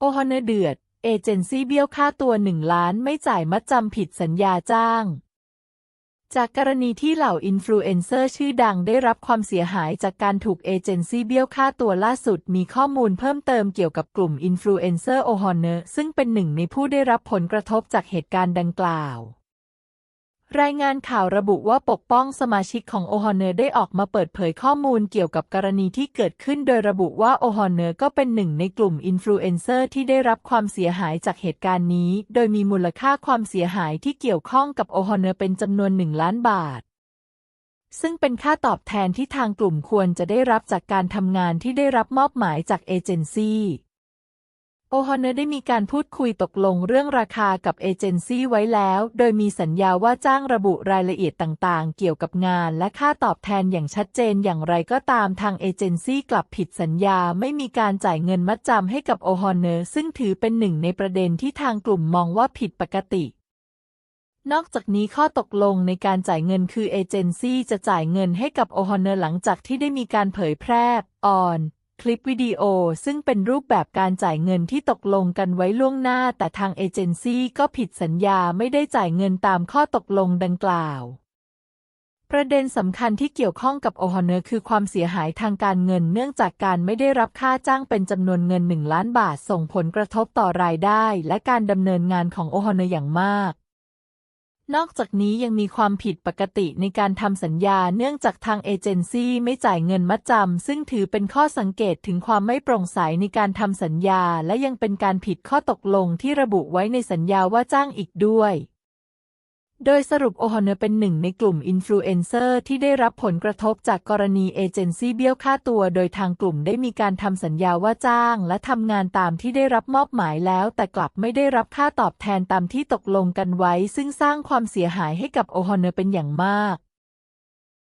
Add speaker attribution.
Speaker 1: โอฮอนเนอร์เดือด เอเจนซี่เบี้ยวค่าตัวหนึ่งล้านไม่จ่ายมัดจำผิดสัญญาจ้าง จากกรณีที่เหล่าอินฟลูเอนเซอร์ชื่อดังได้รับความเสียหายจากการถูกเอเจนซี่เบี้ยวค่าตัวล่าสุดมีข้อมูลเพิ่มเติมเกี่ยวกับกลุ่มอินฟลูเอนเซอร์โอฮอนเนอร์ซึ่งเป็นหนึ่งในผู้ได้รับผลกระทบจากเหตุการณ์ดังกล่าว รายงานข่าวระบุว่าปกป้องสมาชิกของโอฮอนเนอร์ได้ออกมาเปิดเผยข้อมูลเกี่ยวกับกรณีที่เกิดขึ้นโดยระบุว่าโอฮอนเนอร์ก็เป็นหนึ่งในกลุ่มอินฟลูเอนเซอร์ที่ได้รับความเสียหายจากเหตุการณ์นี้ โดยมีมูลค่าความเสียหายที่เกี่ยวข้องกับโอฮอนเนอร์เป็นจำนวนหนึ่งล้านบาท ซึ่งเป็นค่าตอบแทนที่ทางกลุ่มควรจะได้รับจากการทำงานที่ได้รับมอบหมายจากเอเจนซี่ โอฮอนเนอร์ได้มีการพูดคุยตกลงเรื่องราคากับเอเจนซี่ไว้แล้ว โดยมีสัญญาว่าจ้างระบุรายละเอียดต่างๆ เกี่ยวกับงานและค่าตอบแทนอย่างชัดเจนอย่างไรก็ตามทางเอเจนซี่กลับผิดสัญญาไม่มีการจ่ายเงินมัดจำให้กับโอฮอนเนอร์ซึ่งถือเป็นหนึ่งในประเด็นที่ทางกลุ่มมองว่าผิดปกตินอกจากนี้ข้อตกลงในการจ่ายเงินคือเอเจนซี่จะจ่ายเงินให้กับโอฮอนเนอร์หลังจากที่ได้มีการเผยแพร่ออน คลิปวิดีโอซึ่งเป็นรูปแบบการจ่ายเงินที่ตกลงกันไว้ล่วงหน้า แต่ทางเอเจนซี่ก็ผิดสัญญาไม่ได้จ่ายเงินตามข้อตกลงดังกล่าว ประเด็นสำคัญที่เกี่ยวข้องกับโอฮอนเนอร์คือความเสียหายทางการเงินเนื่องจากการไม่ได้รับค่าจ้างเป็นจำนวนเงิน 1 ล้านบาทส่งผลกระทบต่อรายได้ และการดำเนินงานของโอฮอนเนอร์อย่างมาก นอกจากนี้ยังมีความผิดปกติในการทำสัญญาเนื่องจากทางเอเจนซี่ไม่จ่ายเงินมัดจำซึ่งถือเป็นข้อสังเกตถึงความไม่โปร่งใสในการทำสัญญา และยังเป็นการผิดข้อตกลงที่ระบุไว้ในสัญญาว่าจ้างอีกด้วย โดยสรุปโอฮอนเนอร์เป็นหนึ่งในกลุ่มอินฟลูเอนเซอร์ที่ได้รับผลกระทบจากกรณีเอเจนซี่เบี้ยวค่าตัว โดยทางกลุ่มได้มีการทำสัญญาว่าจ้าง และทำงานตามที่ได้รับมอบหมายแล้ว แต่กลับไม่ได้รับค่าตอบแทนตามที่ตกลงกันไว้ ซึ่งสร้างความเสียหายให้กับโอฮอนเนอร์เป็นอย่างมาก